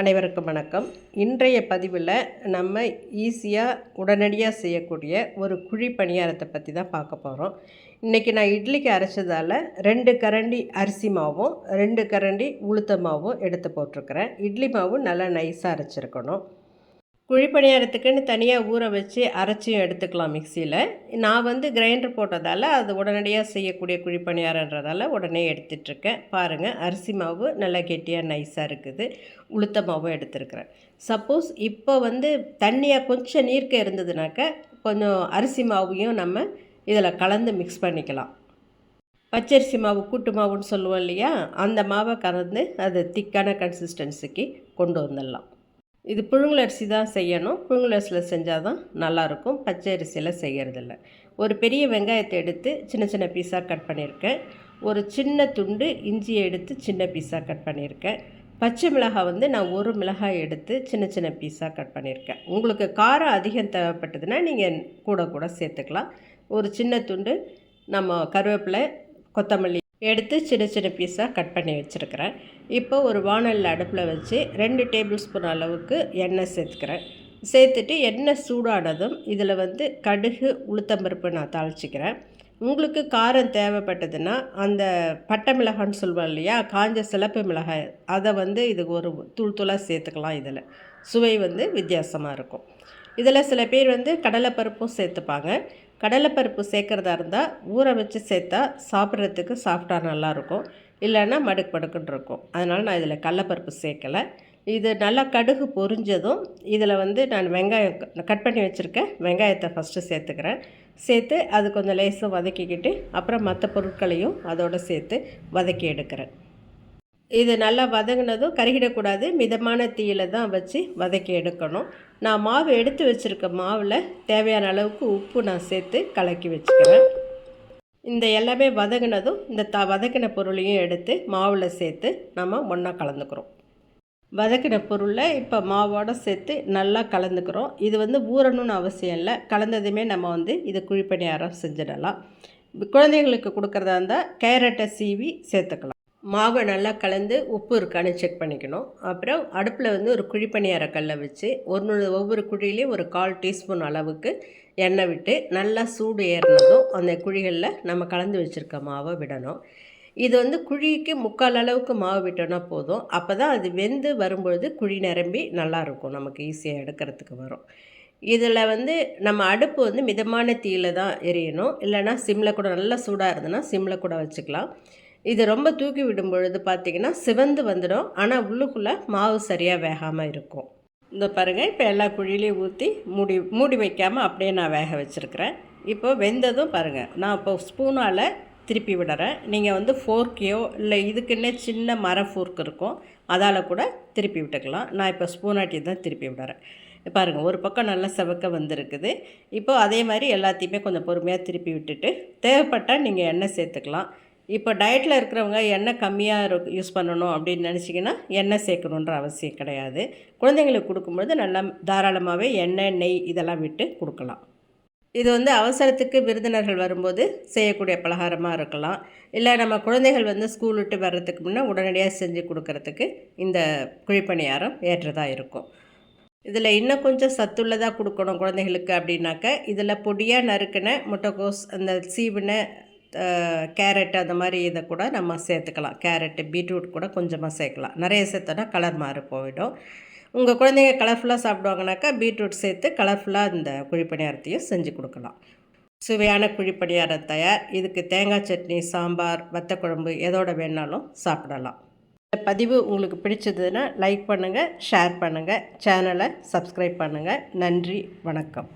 அனைவருக்கும் வணக்கம். இன்றைய பதிவில் நம்ம ஈஸியாக உடனடியாக செய்யக்கூடிய ஒரு குழி பணியாரத்தை பற்றி தான் பார்க்க போகிறோம் இன்றைக்கி நான் இட்லிக்கு அரைச்சதால் ரெண்டு கரண்டி அரிசி மாவும் ரெண்டு கரண்டி உளுத்த மாவும் எடுத்து போட்டிருக்கிறேன். இட்லி மாவும் நல்லா நைஸாக அரைச்சிருக்கணும். குழிப்பணியாரத்துக்குன்னு தனியாக ஊற வச்சு அரைச்சியும் எடுத்துக்கலாம் மிக்சியில். நான் வந்து கிரைண்டர் போட்டதால் அது உடனடியாக செய்யக்கூடிய குழிப்பணியாரன்றதால் உடனே எடுத்துட்ருக்கேன். பாருங்கள் அரிசி மாவு நல்லா கெட்டியாக நைஸாக இருக்குது. உளுத்த மாவும் எடுத்துருக்குறேன். சப்போஸ் இப்போ வந்து தண்ணியாக கொஞ்சம் நீர்க்க இருந்ததுனாக்க கொஞ்சம் அரிசி மாவையும் நம்ம இதில் கலந்து மிக்ஸ் பண்ணிக்கலாம். பச்சரிசி மாவு கூட்டு மாவுன்னு சொல்லுவோம் இல்லையா? அந்த மாவை கலந்து அது திக்கான கன்சிஸ்டன்சிக்கு கொண்டு வந்துடலாம். இது புழுங்கலரிசி தான் செய்யணும். புழுங்கலரிசியில் செஞ்சால் தான் நல்லாயிருக்கும். பச்சை அரிசியில் செய்கிறதில்ல ஒரு பெரிய வெங்காயத்தை எடுத்து சின்ன சின்ன பீஸாக கட் பண்ணியிருக்கேன். ஒரு சின்ன துண்டு இஞ்சியை எடுத்து சின்ன பீஸாக கட் பண்ணியிருக்கேன். பச்சை மிளகாய் வந்து நான் ஒரு மிளகாய் எடுத்து சின்ன சின்ன பீஸாக கட் பண்ணியிருக்கேன். உங்களுக்கு காரம் அதிகம் தேவைப்பட்டதுன்னா நீங்கள் கூட கூட சேர்த்துக்கலாம். ஒரு சின்ன துண்டு நம்ம கருவேப்பிலை கொத்தமல்லி எடுத்து சின்ன சின்ன பீஸாக கட் பண்ணி வச்சுருக்கிறேன். இப்போ ஒரு வானலில் அடுப்பில் வச்சு ரெண்டு டேபிள் ஸ்பூன் அளவுக்கு எண்ணெய் சேர்த்துக்கிறேன். சேர்த்துட்டு எண்ணெய் சூடானதும் இதில் வந்து கடுகு உளுத்தம்பருப்பு நான் தாளிச்சிக்கிறேன். உங்களுக்கு காரம் தேவைப்பட்டதுன்னா அந்த பட்டை மிளகான்னு சொல்லுவோம் இல்லையா காஞ்ச சிலப்பு மிளகாய் அதை வந்து இதுக்கு ஒரு தூள் தூளாக சேர்த்துக்கலாம் இதில். சுவை வந்து வித்தியாசமாக இருக்கும். இதில் சில பேர் வந்து கடலைப்பருப்பும் சேர்த்துப்பாங்க. கடலைப்பருப்பு சேர்க்குறதா இருந்தால் ஊற வச்சு சேர்த்தா சாப்பிட்றதுக்கு சாஃப்டாக நல்லாயிருக்கும். இல்லைன்னா மடுக்கு மடுக்குன்னு இருக்கும். அதனால் நான் இதில் கடலப்பருப்பு சேர்க்கலை. இது நல்லா கடுகு பொரிஞ்சதும் இதில் வந்து நான் வெங்காயம் கட் பண்ணி வச்சுருக்கேன். வெங்காயத்தை ஃபஸ்ட்டு சேர்த்துக்கிறேன். சேர்த்து அது கொஞ்சம் லேசாக வதக்கிக்கிட்டு அப்புறம் மற்ற பொருட்களையும் அதோடு சேர்த்து வதக்கி எடுக்கிறேன். இது நல்லா வதங்கினதும் கருகிடக்கூடாது. மிதமான தீயில் தான் வச்சு வதக்கி எடுக்கணும். நான் மாவு எடுத்து வச்சுருக்க மாவில் தேவையான அளவுக்கு உப்பு நான் சேர்த்து கலக்கி வச்சுக்கிறேன். இந்த எல்லாமே வதங்கினதும் இந்த த வதக்கின பொருளையும் எடுத்து மாவில் சேர்த்து நம்ம ஒன்றா கலந்துக்கிறோம். வதக்கின பொருளை இப்போ மாவோடு சேர்த்து நல்லா கலந்துக்கிறோம். இது வந்து ஊறணும்னு அவசியம் இல்லை. கலந்ததுமே நம்ம வந்து இது குழிப்பணியாரம் செஞ்சிடலாம். குழந்தைங்களுக்கு கொடுக்குறதா இருந்தால் கேரட்டை சீவி சேர்த்துக்கலாம். மாவை நல்லா கலந்து உப்பு இருக்கான்னு செக் பண்ணிக்கணும். அப்புறம் அடுப்பில் வந்து ஒரு குழிப்பணியார கல்லை வச்சு ஒரு ஒவ்வொரு குழியிலையும் ஒரு கால் டீஸ்பூன் அளவுக்கு எண்ணெய் விட்டு நல்லா சூடு ஏறினதும் அந்த குழிகளில் நம்ம கலந்து வச்சுருக்க மாவை விடணும். இது வந்து குழிக்கு முக்கால் அளவுக்கு மாவு விட்டோன்னா போதும். அப்போ தான் அது வெந்து வரும்பொழுது குழி நிரம்பி நல்லாயிருக்கும் நமக்கு ஈஸியாக எடுக்கிறதுக்கு வரும். இதில் வந்து நம்ம அடுப்பு வந்து மிதமான தீயில் தான் எரியணும். இல்லைனா சிம்மில் கூட நல்லா சூடாக இருந்ததுன்னா சிம்மில் கூட வச்சுக்கலாம். இது ரொம்ப தூக்கி விடும் பொழுது பார்த்திங்கன்னா சிவந்து வந்துடும். ஆனால் உள்ளுக்குள்ளே மாவு சரியாக வேகாமல் இருக்கும். இந்த பாருங்கள் இப்போ எல்லா குழியிலையும் ஊற்றி மூடி மூடி வைக்காமல் அப்படியே நான் வேக வச்சுருக்கிறேன். இப்போ வெந்ததும் பாருங்கள் நான் இப்போ ஸ்பூனால் திருப்பி விடுறேன். நீங்கள் வந்து ஃபோர்க்கையோ இல்லை இதுக்குன்னே சின்ன மர ஃபோர்க் இருக்கும் அதால் கூட திருப்பி விட்டுக்கலாம். நான் இப்போ ஸ்பூனாட்டி தான் திருப்பி விடுறேன். பாருங்கள் ஒரு பக்கம் நல்லா செவக்க வந்திருக்குது. இப்போது அதே மாதிரி எல்லாத்தையுமே கொஞ்சம் பொறுமையாக திருப்பி விட்டுட்டு தேவைப்பட்டால் நீங்கள் எண்ணெய் சேர்த்துக்கலாம். இப்போ டயட்டில் இருக்கிறவங்க எண்ணெய் கம்மியாக யூஸ் பண்ணணும் அப்படின்னு நினச்சிங்கன்னா எண்ணெய் சேர்க்கணுன்ற அவசியம் கிடையாது. குழந்தைங்களுக்கு கொடுக்கும்பொழுது நல்லா தாராளமாகவே எண்ணெய் நெய் இதெல்லாம் விட்டு கொடுக்கலாம். இது வந்து அவசரத்துக்கு விருந்தினர்கள் வரும்போது செய்யக்கூடிய பலகாரமாக இருக்கலாம். இல்லை நம்ம குழந்தைகள் வந்து ஸ்கூல் விட்டு வர்றதுக்கு முன்னே உடனடியாக செஞ்சு கொடுக்கறதுக்கு இந்த குழிப்பணியாரம் ஏற்றதாக இருக்கும். இதில் இன்னும் கொஞ்சம் சத்துள்ளதாக கொடுக்கணும் குழந்தைகளுக்கு அப்படின்னாக்க இதில் பொடியாக நறுக்கின முட்டைக்கோஸ் அந்த சீவின கேரட் அந்த மாதிரி இதை கூட நம்ம சேர்த்துக்கலாம். கேரட்டு பீட்ரூட் கூட கொஞ்சமாக சேர்க்கலாம். நிறைய சேர்த்தோன்னா கலர் மாறி போயிடும். உங்கள் குழந்தைங்க கலர்ஃபுல்லாக சாப்பிடுவாங்கனாக்கா பீட்ரூட் சேர்த்து கலர்ஃபுல்லாக இந்த குழிப்பணியாரத்தையும் செஞ்சு கொடுக்கலாம். சுவையான குழிப்பணியாரம் தயார். இதுக்கு தேங்காய் சட்னி சாம்பார் வத்தக்குழம்பு எதோட வேணாலும் சாப்பிடலாம். இந்த பதிவு உங்களுக்கு பிடிச்சதுன்னா லைக் பண்ணுங்கள் ஷேர் பண்ணுங்கள் சேனலை சப்ஸ்கிரைப் பண்ணுங்கள் நன்றி வணக்கம்.